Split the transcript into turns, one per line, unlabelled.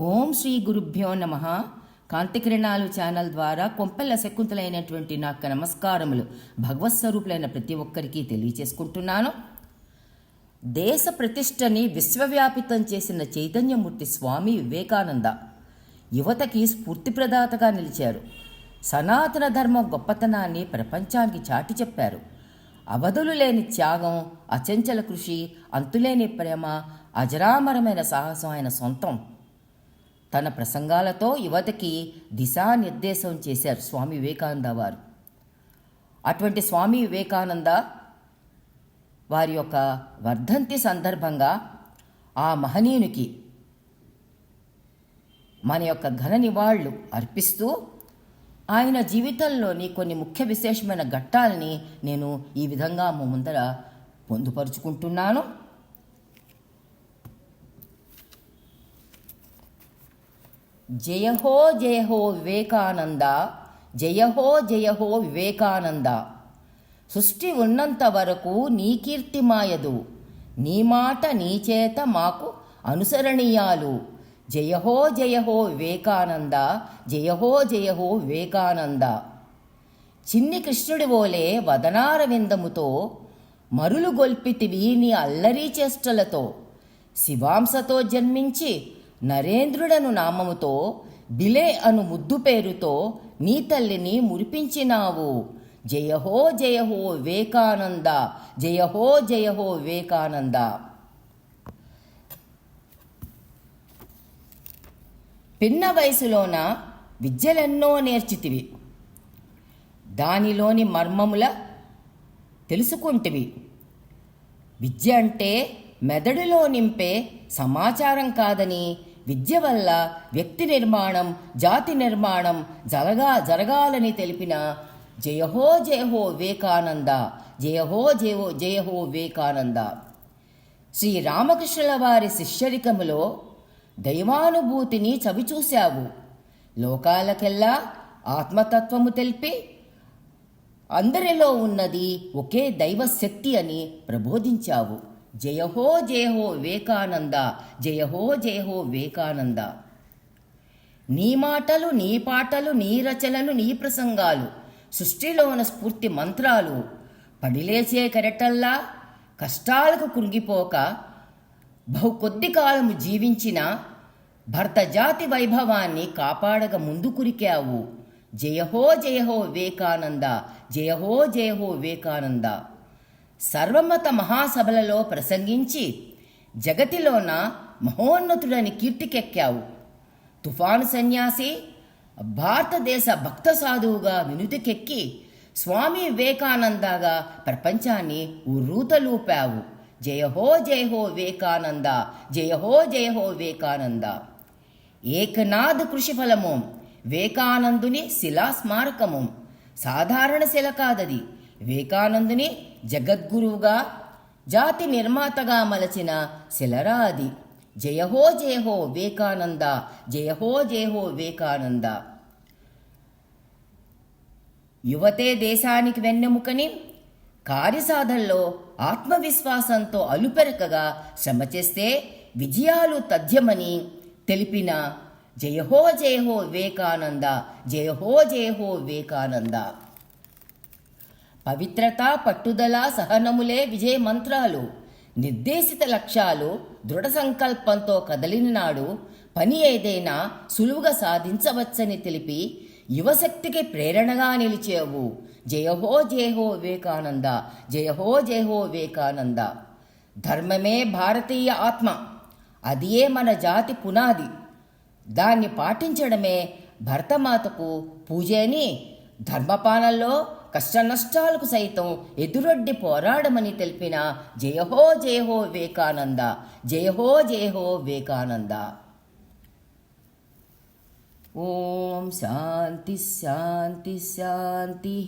ఓం శ్రీ గురుభ్యో నమ. కాంతికిరణాలు ఛానల్ ద్వారా కొంపెల్ల శకుంతలైనటువంటి నాకు నమస్కారములు భగవత్ స్వరూపులైన ప్రతి ఒక్కరికి తెలియచేసుకుంటున్నాను. దేశ ప్రతిష్టని విశ్వవ్యాపితం చేసిన చైతన్యమూర్తి స్వామి వివేకానంద యువతకి స్ఫూర్తిప్రదాతగా నిలిచారు. సనాతన ధర్మం గొప్పతనాన్ని ప్రపంచానికి చాటి చెప్పారు. అవధులు లేని త్యాగం అచంచల కృషి అంతులేని ప్రేమ అజరామరమైన సాహసం ఆయన సొంతం. తన ప్రసంగాలతో యువతకి దిశానిర్దేశం చేశారు స్వామి వివేకానంద వారు. అటువంటి స్వామి వివేకానంద వారి యొక్క వర్ధంతి సందర్భంగా ఆ మహనీయునికి మన యొక్క ఘన నివాళులు అర్పిస్తూ ఆయన జీవితంలోని కొన్ని ముఖ్య విశేషమైన ఘట్టాలని నేను ఈ విధంగా మా ముందర పొందుపరుచుకుంటున్నాను. జయహో జయహో వివేకానంద జయహో జయహో వివేకానంద. సృష్టి ఉన్నంత వరకు నీ కీర్తి మాయదు. నీ మాట నీ చేత మాకు అనుసరణీయాలు. జయహో జయహో వివేకానంద జయహో జయహో వివేకానంద. చిన్ని కృష్ణుడి ఓలే వదనారవిందముతో మరులు గొల్పితివి నీ అల్లరి చేష్టలతో. శివాంశతో జన్మించి నరేంద్రుడను నామముతో బిలే అను ముద్దు పేరుతో నీ తల్లిని మురిపించినావు. జయహో జయహో వివేకానంద జయహో జయహో వివేకానంద. పిన్న వయసులోన విద్యలెన్నో నేర్చితివి. దానిలోని మర్మముల తెలుసుకుంటివి. విద్య అంటే మెదడులో నింపే సమాచారం కాదని విద్య వల్ల వ్యక్తి నిర్మాణం జాతి నిర్మాణం జరగా జరగాలని తెలిపిన జయహో జయహో వివేకానంద జయహో జయహో జయహో వివేకానంద. శ్రీ రామకృష్ణుల వారి శిష్యరికములో దైవానుభూతిని చవిచూశావు. లోకాలకెల్లా ఆత్మతత్వము తెలిపి అందరిలో ఉన్నది ఒకే దైవశక్తి అని ప్రబోధించావు. జయహో జయహో వివేకానంద జయహో జయహో వివేకానంద. నీ మాటలు నీ పాటలు నీ రచనలు నీ ప్రసంగాలు సృష్టిలోన స్ఫూర్తి మంత్రాలు పడిలేసే కరెటల్లా కష్టాలకు కృంగిపోక బహు కొద్ది కాలము జీవించిన భర్త జాతి వైభవాన్ని కాపాడక ముందు కురికావు. జయహో జయహో వివేకానంద జయహో జయహో వివేకానంద. సర్వమత మహాసభలలో ప్రసంగించి జగతిలోన మహోన్నతుడని కీర్తికెక్కావు. తుఫాను సన్యాసి భారతదేశ భక్త సాధువుగా వినుతికెక్కి స్వామి వివేకానందగా ప్రపంచాన్ని ఉర్రూతలూపావు. జయహో జయహో వివేకానంద జయహో జయహో వివేకానంద. ఏకనాథ్ కృషి ఫలము వివేకానందుని శిలా స్మారకము సాధారణ శిల కాదది. వివేకానందుని జగద్గురువుగా జాతి నిర్మాతగా మలచిన శిలరా అది జయహో జయహో వివేకానంద జయహో జయహో వివేకానంద. యువతే దేశానికి వెన్నెముకని కార్యసాధనలో ఆత్మవిశ్వాసంతో అలుపెరకగా శ్రమ చేస్తే విజయాలు తథ్యమని తెలిపిన జయహో జయహో వివేకానంద జయహో జయహో వివేకానంద. పవిత్రత పట్టుదల సహనములే విజయ మంత్రాలు. నిర్దేశిత లక్ష్యాలు దృఢ సంకల్పంతో కదలిన నాడు పని ఏదైనా సులువుగా సాధించవచ్చని తెలిపి యువశక్తికి ప్రేరణగా నిలిచేవు. జయహో జయహో వివేకానంద జయహో జయహో వివేకానంద. ధర్మమే భారతీయ ఆత్మ. అదియే మన జాతి పునాది. దాన్ని పాటించడమే భరతమాతకు పూజని. ధర్మపాలనలో కష్టనష్టాలకు సైతం ఎదురొడ్డి పోరాడమని తెలిపిన జయహో జయహో వివేకానంద జయహో జయహో వివేకానంద. ఓం శాంతి శాంతి శాంతి.